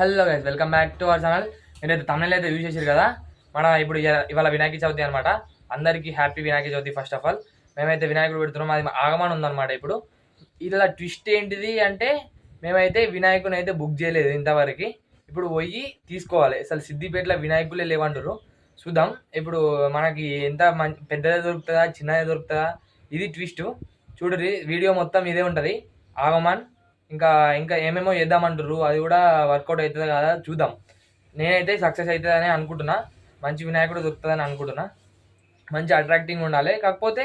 Hello guys welcome back to our channel నేనైతే తమిళ అయితే use చేసారు కదా? మన ఇప్పుడు ఇవాళ వినాయక చవితి అనమాట అందరికీ happy Vinayaka Chavithi first of all మేమైతే వినాయకుడు పెడుతున్నాం అది ఆగమనం ఉందన్నమాట ఇప్పుడు. ఇలా ట్విస్ట్ ఏంటిది అంటే మేమైతే వినాయకుని అయితే బుక్ చేయలేదు ఇంతవరకు. ఇప్పుడు పోయి తీసుకోవాలి. అసలు సిద్దిపేటలో వినాయకులే లేవంటారు చూద్దాం. ఇప్పుడు మనకి ఎంత మంచి పెద్దదే దొరుకుతుందా చిన్నదే దొరుకుతుందా? ఇది ట్విస్ట్ చూడరి వీడియో మొత్తం ఇదే ఉంటుంది. ఆగమాన్ ఇంకా ఇంకా ఏమేమో చేద్దామంటారు అది కూడా వర్కౌట్ అవుతుంది కదా చూద్దాం. నేనైతే సక్సెస్ అవుతుందని అనుకుంటున్నా. మంచి వినాయకుడు దొరుకుతుందని అనుకుంటున్నా. మంచి అట్రాక్టింగ్ ఉండాలి. కాకపోతే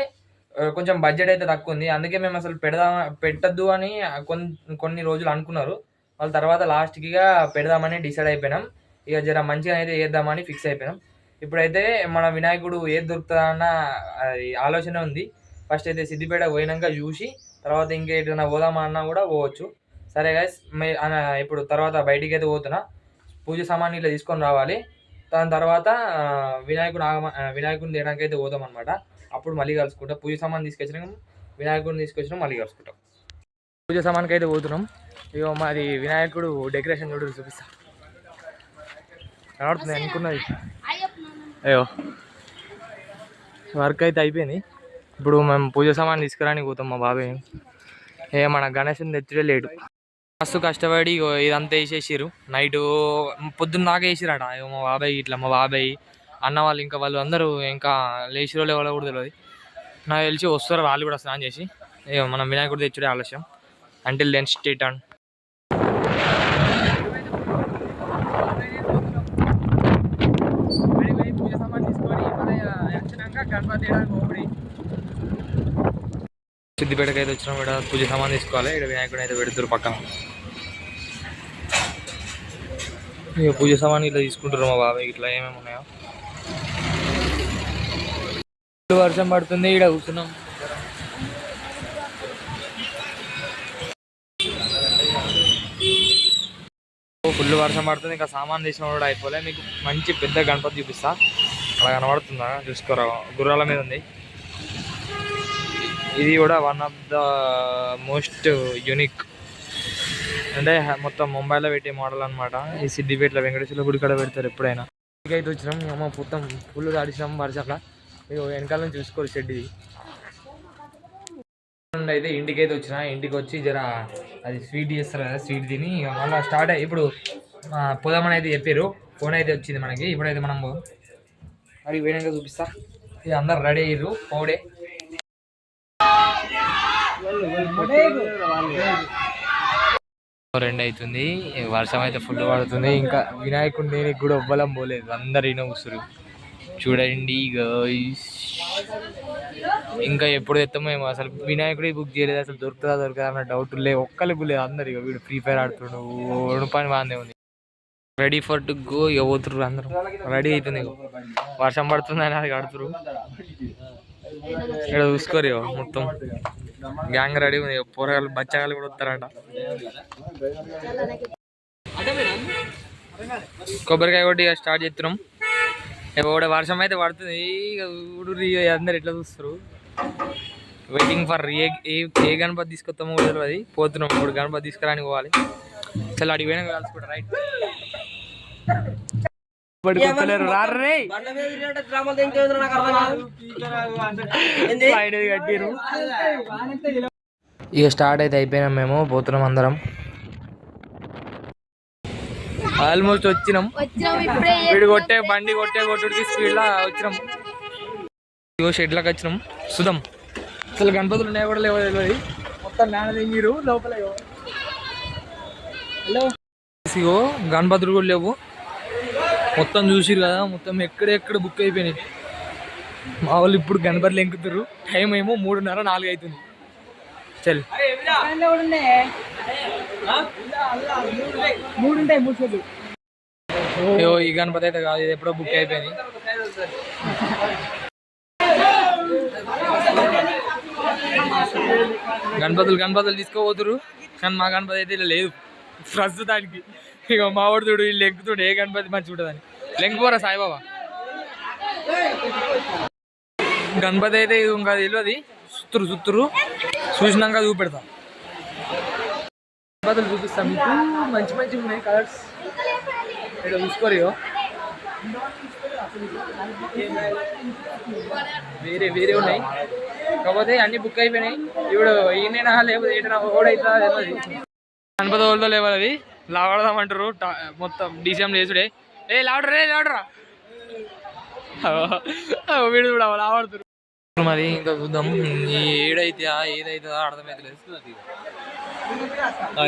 కొంచెం బడ్జెట్ అయితే తక్కువ ఉంది అందుకే మేము అసలు పెడదాం పెట్టద్దు అని కొన్ని కొన్ని రోజులు అనుకున్నారు. వాళ్ళ తర్వాత లాస్ట్కి ఇక పెడదామని డిసైడ్ అయిపోయినాం. ఇక జర మంచిగా అయితే చేద్దామని ఫిక్స్ అయిపోయినాం. ఇప్పుడైతే మన వినాయకుడు ఏది దొరుకుతుందన్న ఆలోచన ఉంది. ఫస్ట్ అయితే సిద్దిపేట పోయినాక చూసి తర్వాత ఇంకేదైనా పోదామా అన్నా కూడా పోవచ్చు. సరే గైస్ మే ఇప్పుడు తర్వాత బయటికి అయితే పోతున్నా. పూజ సామాన్లు ఇట్లా తీసుకొని రావాలి. దాని తర్వాత వినాయకుడు ఆగమ వినాయకుడిని తేడానికి అయితే పోదాం అనమాట అప్పుడు మళ్ళీ కలుసుకుంటాం. పూజ సామాన్ తీసుకొచ్చినాం. వినాయకుడిని తీసుకొచ్చినాం. మళ్ళీ కలుసుకుంటాం. పూజ సామాన్కి అయితే పోతున్నాం. ఇగో మాది వినాయకుడు డెకరేషన్ చూడు చూపిస్తా. కనబడుతుంది? అనుకున్నది అయ్యో. వర్క్ అయితే అయిపోయింది. ఇప్పుడు మేము పూజ సామాన్ తీసుకురానికి పోతాం మా బాబాయ్. ఏ మన గణేష్ని తెచ్చుడే లేడు మస్తు కష్టపడి ఇదంతా వేసేసారు నైట్ పొద్దున్న దాకా వేసిరట మా బాబాయ్ ఇట్లా మా బాబాయ్ అన్న వాళ్ళు ఇంకా వాళ్ళు అందరూ ఇంకా లేచిరో లేవాలో కూడా తెలియదు నాకు తెలిసి వస్తారు వాళ్ళు కూడా స్నానం చేసి. మనం వినాయకుడు తెచ్చుడే ఆలస్యం. అంటిల్ దెన్ స్టేట్ ఆన్ సిద్దిపేటకి అయితే వచ్చినాం. ఇక్కడ పూజ సామాన్ తీసుకోవాలి. ఇక్కడ వినాయకుడు అయితే పెడుతురు పక్కన. ఇక పూజ సామాన్ ఇట్లా తీసుకుంటారు మా బాబాయ్. ఇట్లా ఏమేమి ఉన్నాయో. ఫుల్ వర్షం పడుతుంది. ఇక్కడ కూర్చున్నాం. ఫుల్ వర్షం పడుతుంది. ఇంకా సామాన్ తీసిన కూడా అయిపోలే. మీకు మంచి పెద్ద గణపతి చూపిస్తా. అలా కనబడుతుందా? చూసుకోరా. గుర్రాల మీద ఉంది. ఇది కూడా one of the most unique అంటే మొత్తం ముంబైలో పెట్టే మోడల్ అనమాట ఈ సిద్దిపేటలో వెంకటేశ్వర గుడి కూడా పెడతారు ఎప్పుడైనా. ఇంటికైతే వచ్చినాం అమ్మ మొత్తం ఫుల్ దాడిసినాం వర్షంలో ఇక వెనకాల నుంచి చూసుకోరు షెడ్ ఇది అయితే ఇంటికి అయితే వచ్చిన ఇంటికి వచ్చి జర అది స్వీట్ చేస్తారు కదా స్వీట్ తిని ఇక మళ్ళీ స్టార్ట్ అయ్యి ఇప్పుడు పోదామని అయితే చెప్పారు. ఫోన్ అయితే వచ్చింది మనకి ఇప్పుడైతే మనం అది వేడిగా చూపిస్తా. ఇక అందరు రెడీ అయ్యారు పోడే రెండు అవుతుంది. వర్షం అయితే ఫుల్ పడుతుంది. ఇంకా వినాయకుడి నేను కూడా ఇవ్వలం పోలేదు. అందరు ఈయన కూర్చురు చూడండి ఇంకా ఎప్పుడు తెస్తామో ఏమో అసలు వినాయకుడే బుక్ చేయలేదు. అసలు దొరుకుతుందా దొరుకుతుందా అన్న డౌట్ లేదు ఒక్కరికి లేదు. అందరు ఇక వీడు ఫ్రీ ఫైర్ ఆడుతుండు. ఓడు పని బాగానే ఉంది. రెడీ ఫర్ టు గో ఇక పోతురు అందరూ. రెడీ అవుతుంది వర్షం పడుతుంది అని అది కడుతురు ఇక్కడ చూసుకోరు మొత్తం. గ్యాంగ్ రెడీ ఉంది. పోరగాళ్ళు బచ్చగాళ్ళు కూడా వస్తారంట. కొబ్బరికాయ కొట్టి ఇక స్టార్ట్ చేస్తున్నాం. ఇక వర్షం అయితే పడుతుంది. ఇక ఊడు అందరు ఎట్లా చూస్తారు? వెయిటింగ్ ఫర్ ఏ ఏ ఏ గణపతి తీసుకొస్తామో కూడా తెలియదు పోతున్నాం. ఇప్పుడు గణపతి తీసుకురానికి పోవాలి. చాలా అడిగిపోయినా పోయినా రైట్ పడుకోలేరు రారే లైన్ అది కట్టిరు ఇక స్టార్ట్ అయితే అయిపోయినాం మేము పోతున్నాం అందరం. ఆల్మోస్ట్ వచ్చినాం. వీడు కొట్టే బండి కొట్టే కొట్టుడికి స్పీడ్ లా వచ్చినాం. ఇగో షెడ్లకు వచ్చినాం. సుధం. అసలు గణపతులు ఉన్నాయో కూడా లేవో తెలియదు మొత్తం నాన్న దింగిరు లోపల. హలో. ఇగో గణపతులు కూడా లేవు. మొత్తం చూసిరు కదా మొత్తం ఎక్కడెక్కడ బుక్ అయిపోయినాయి. మా వాళ్ళు ఇప్పుడు గణపతులు ఎంకుతారు టైం ఏమో మూడున్నర నాలుగు అవుతుంది చల్. అయ్యో ఈ గణపతి అయితే కాదు ఇది ఎప్పుడో బుక్ అయిపోయింది. గణపతులు గణపతులు తీసుకోపోతురు కానీ మా గణపతి అయితే ఇలా లేదు. ప్రస్తుతానికి. ఇక మా వాడు చూడు వీళ్ళు ఎక్కుతుడు ఏ గణపతి మంచి ఉంటుందని. పోరా సాయిబాబా? గణపతి అయితే ఇది ఇంకా తెలియదు సుత్తురు సుత్తురు. చూసినాక చూపెడతా. గణపతులు చూపిస్తాం. మీకు మంచి మంచి ఉన్నాయి కలర్స్. ఇక్కడ చూసుకోరు వేరే వేరే ఉన్నాయి. కాకపోతే అన్ని బుక్ అయిపోయినాయి. ఇప్పుడు ఈయన లేకపోతే ఏంటన్నా ఓడైతా తెలియదు. గణపతి వాళ్ళతో లేవాలి అది. లావడదామంటారు మొత్తం డీసీఎం లేచుడే ఏ లావడరా రే లావడరా వీడు కూడా లావడుతురు మరి ఇంకా చూద్దాం ఏడైతే ఏదైతే అర్థమైతలేదు.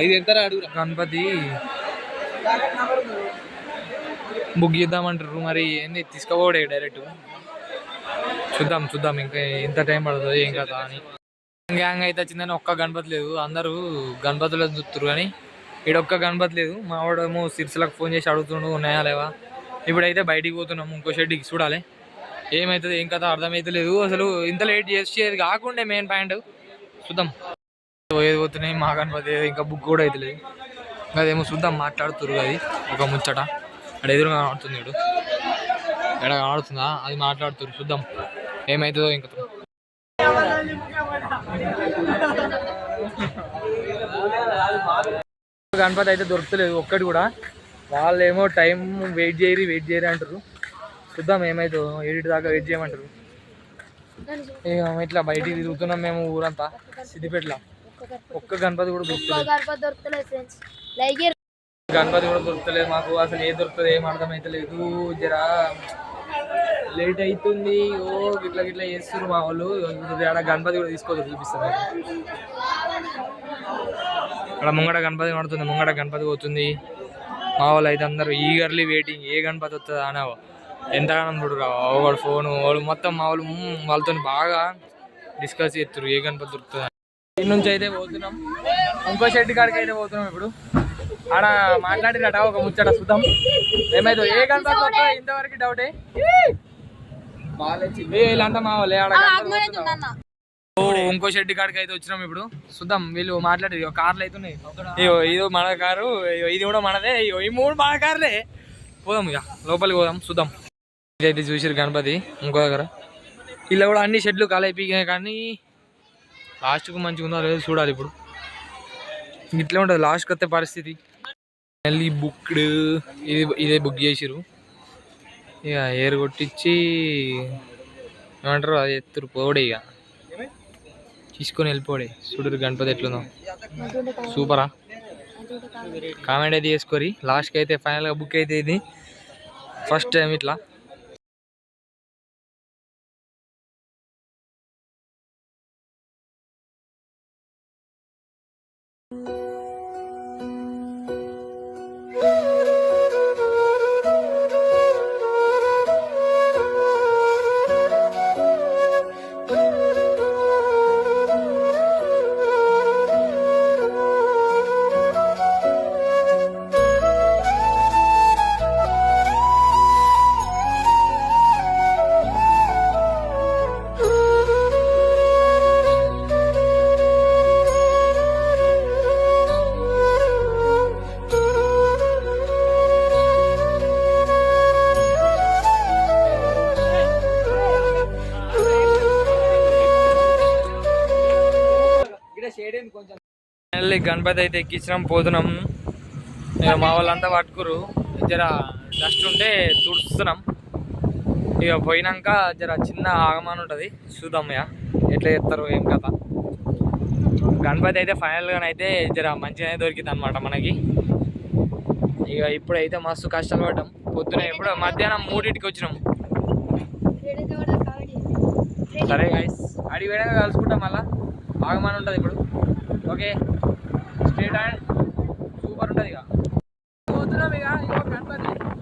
ఇది ఎంత అడుగురా? గణపతి. బుక్ చేద్దామంటారు. మరి ఏంది తీసుకోబోడే డైరెక్ట్. చూద్దాం చూద్దాం. ఇంకా ఎంత టైం పడుతుందో ఏం కదా అని. గ్యాంగ్ అయితే వచ్చిందని ఒక్క గణపతి లేదు. అందరూ గణపతులు చూస్తారు కానీ ఇక్కడ ఒక్క గణపతి లేదు మా వాడేమో సిరిసిలకు ఫోన్ చేసి అడుగుతుండు ఉన్నాయా లేవా? ఇప్పుడైతే బయటికి పోతున్నాము ఇంకో షెడ్కి చూడాలి. ఏమవుతుంది ఏం కథ అర్థమవుతలేదు లేదు అసలు ఇంత లేట్ చేసేది కాకుండా మెయిన్ పాయింట్ చూద్దాం. ఏది పోతున్నాయి మా గణపతి ఇంకా బుక్ కూడా అవుతలేదు అదేమో చూద్దాం మాట్లాడుతురు అది ఒక ముచ్చట. అక్కడ ఎదురుగా కనబడుతుంది ఇక్కడ కనబడుతుందా? అది మాట్లాడుతురు చూద్దాం. ఏమవుతుందో ఇంకా గణపతి అయితే దొరుకుతలేదు ఒక్కటి కూడా. వాళ్ళు ఏమో టైం వెయిట్ చేయరు వెయిట్ చేయరు అంటారు. చూద్దాం ఏమవుతుందో ఏడింటి దాకా వెయిట్ చేయమంటారు. ఇట్లా బయటికి తిరుగుతున్నాం మేము ఊరంతా సిద్దిపేటలో. ఒక్క గణపతి కూడా దొరుకుతలేదు. గణపతి కూడా దొరుకుతలేదు మాకు అసలు ఏ దొరుకుతుంది ఏం అర్థమైతలేదు. జరా లేట్ అవుతుంది ఓ గిట్లా గిట్లా చేస్తున్నారు మా వాళ్ళు. గణపతి కూడా తీసుకోదు చూపిస్తారు అక్కడ ముంగడ గణపతి పడుతుంది ముంగడ గణపతి పోతుంది. మా వాళ్ళు అయితే అందరూ ఈగర్లీ వెయిటింగ్ ఏ గణపతి వస్తుందా అని ఎంత చూడు ఒకడు ఫోను వాళ్ళు మొత్తం మా వాళ్ళు వాళ్ళతో బాగా డిస్కస్ చేస్తారు ఏ గణపతి దొరుకుతుంది దీని నుంచి అయితే పోతున్నాం. ఇంకో షెడ్ కాడికి అయితే పోతున్నాం ఇప్పుడు. ఆడ మాట్లాడిరట ఒక ముచ్చట చూద్దాం. ఏమైతే ఏ గణపతి వస్తుందో ఇంతవరకు డౌటే వీళ్ళంతా మా వాళ్ళే ఆడ ఇంకో షెడ్ కాడికి అయితే వచ్చినాం ఇప్పుడు. చూద్దాం వీళ్ళు మాట్లాడేది. కార్లు అయితే ఉన్నాయి ఇగో ఇది మన కారు ఇది కూడా మనదే. ఇగో ఈ మూడు మన కార్లే. పోదాం ఇక లోపలికి పోదాం చూద్దాం. ఇదైతే చూసారు గణపతి ఇంకో దగ్గర. ఇలా కూడా అన్ని షెడ్లు కాలైపోయినాయి కానీ లాస్ట్కు మంచిగా ఉందో లేదో చూడాలి ఇప్పుడు. ఇట్లా ఉంటుంది లాస్ట్కి వస్తే పరిస్థితి. మళ్ళీ బుక్డ్ ఇది ఇదే బుక్ చేసిరు ఇక ఏరు కొట్టించి ఏమంటారు అది ఎత్తురు పోడే ఇక తీసుకొని వెళ్ళిపోడే. చూడరు గణపతి ఎట్లుందో. సూపరా? కామెంట్ అయితే చేసుకోరి. లాస్ట్కి అయితే ఫైనల్గా బుక్ అయితే ఇది. ఫస్ట్ టైం ఇట్లా. గణపతి అయితే ఎక్కించినాం పోతున్నాం. ఇక మా వాళ్ళంతా పట్టుకురు. జర డస్ట్ ఉంటే తుడుస్తున్నాం. ఇక పోయినాక జర చిన్న ఆగమానం ఉంటుంది. చూద్దాం ఇక ఎట్లా చేస్తారు ఏం కథ. గణపతి అయితే ఫైనల్గానైతే జర మంచిగానే దొరికింది అనమాట మనకి. ఇక ఇప్పుడైతే మస్తు కష్టాలు పడ్డాం. పొద్దున ఎప్పుడు మధ్యాహ్నం మూడింటికి వచ్చినాం. సరే గైస్ అడిగి పోయినాక కలుసుకుంటాం మళ్ళా. ఆగమానం ఉంటుంది ఇప్పుడు. ఓకే. స్ట్రేట్ అండ్ సూపర్ ఉంటుంది ఇక. పోతున్నాం ఇక ఇగో గణపతి ఇప్పుడు.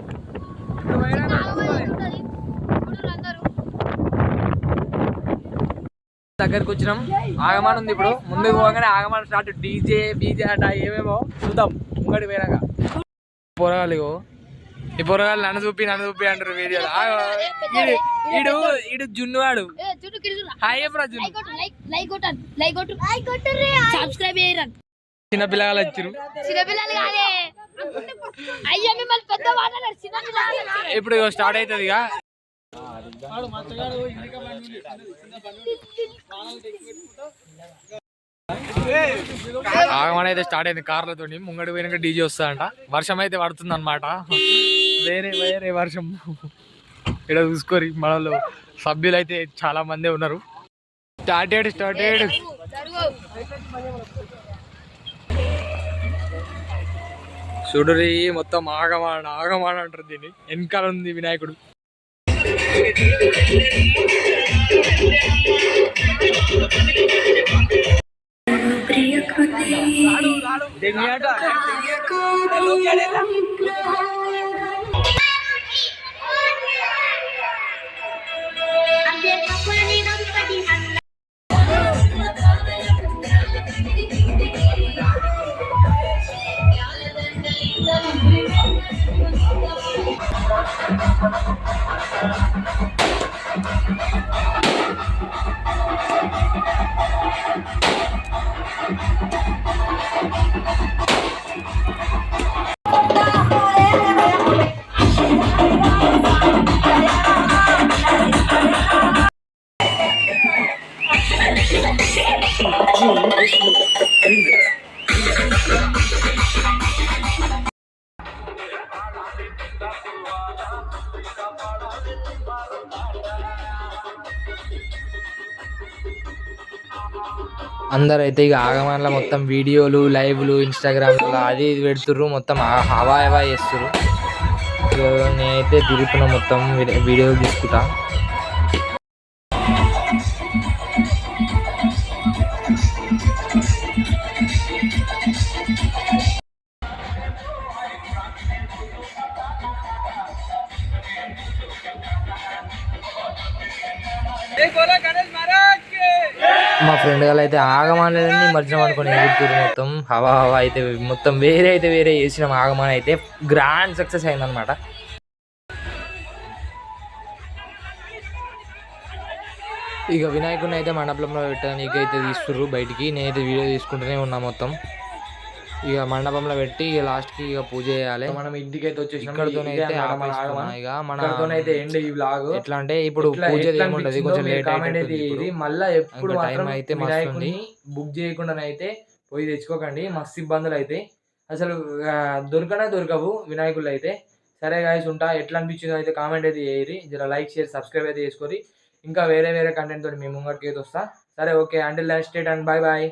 దగ్గరికి వచ్చినాం. ఆగమాన్ ఉంది ఇప్పుడు. ముందుకు పోగానే ఆగమాన్ స్టార్ట్. డీజే బీజే అట ఏమేమో చూద్దాం. ముంగడి పోయినాక. పొరగాలి ఈ పొరగాలు నన్ను చూపి నన్ను చూపి అంటారు వీడియోలో. ఈడు జున్నువాడు హాయ్ చెప్పరా జున్ను. లైక్ లైక్ కొట్టు. లైక్ కొట్టరు సబ్స్క్రైబ్ చేయరు? చిన్న పిల్లగాలు వచ్చారు ఇప్పుడు స్టార్ట్ అవుతుంది ఇక ఆగమని అయితే స్టార్ట్ అయింది కార్లతో ముంగడి పోయినాక డీజే వస్తుందంట. వర్షం అయితే పడుతుంది అనమాట వేరే వేరే వర్షం. ఇక్కడ చూసుకోరి మనలో సభ్యులు అయితే చాలా మంది ఉన్నారు. స్టార్టెడ్ స్టార్టెడ్ చూడరి మొత్తం ఆగమాన ఆగమాన అంటారు దీన్ని. వెనకాల ఉంది వినాయకుడు. అయితే ఇక ఆగమాన్లో మొత్తం వీడియోలు లైవ్లు ఇన్స్టాగ్రామ్లో అది ఇది పెడుతుర్రు. మొత్తం హవా హవా చేస్తుర్రు. నేనైతే తిరుగుతున్నా మొత్తం వీడియో వీడియోలు తీసుకుంటా. అయితే ఆగమానాలన్నీ నిమజ్జనం అనుకుని ఎగురుతురు మొత్తం. హవా హవా అయితే మొత్తం వేరే అయితే వేరే చేసినాం ఆగమాన అయితే గ్రాండ్ సక్సెస్ అయిందనమాట ఇక వినాయకుడిని అయితే మండపంలో పెట్టడానికి అయితే తీస్తుర్రు బయటికి. నేనైతే వీడియో తీసుకుంటూనే ఉన్నా మొత్తం. ఇక మండపంలో పెట్టి ఇక లాస్ట్కి ఇక పూజ చేయాలి. మనం ఇంటికి అయితే వచ్చేసి ఇక్కడతోనైతే ఆపేస్తున్నాం ఇక. మన అయితే ఎండ్ ఈ వ్లాగ్ ఎట్లా అంటే ఇప్పుడు పూజ ఏముండదు కొంచెం లేట్ అయితే ఇది. మళ్ళా ఎప్పుడు మాత్రం అయితే మస్తు వినాయకుడిని బుక్ చేయకుండానైతే పోయి తెచ్చుకోకండి. మస్తు ఇబ్బందులు అయితే. అసలు దొరకనే దొరకవు వినాయకులు అయితే. సరే గాయస్ ఉంటా. ఎట్లా అనిపించిందో అయితే కామెంట్ అయితే చేయరి జర లైక్ షేర్ సబ్స్క్రైబ్ అయితే చేసుకొని ఇంకా వేరే వేరే కంటెంట్ తోటి మీ ముంగటికి అయితే వస్తా. సరే okay until state and bye bye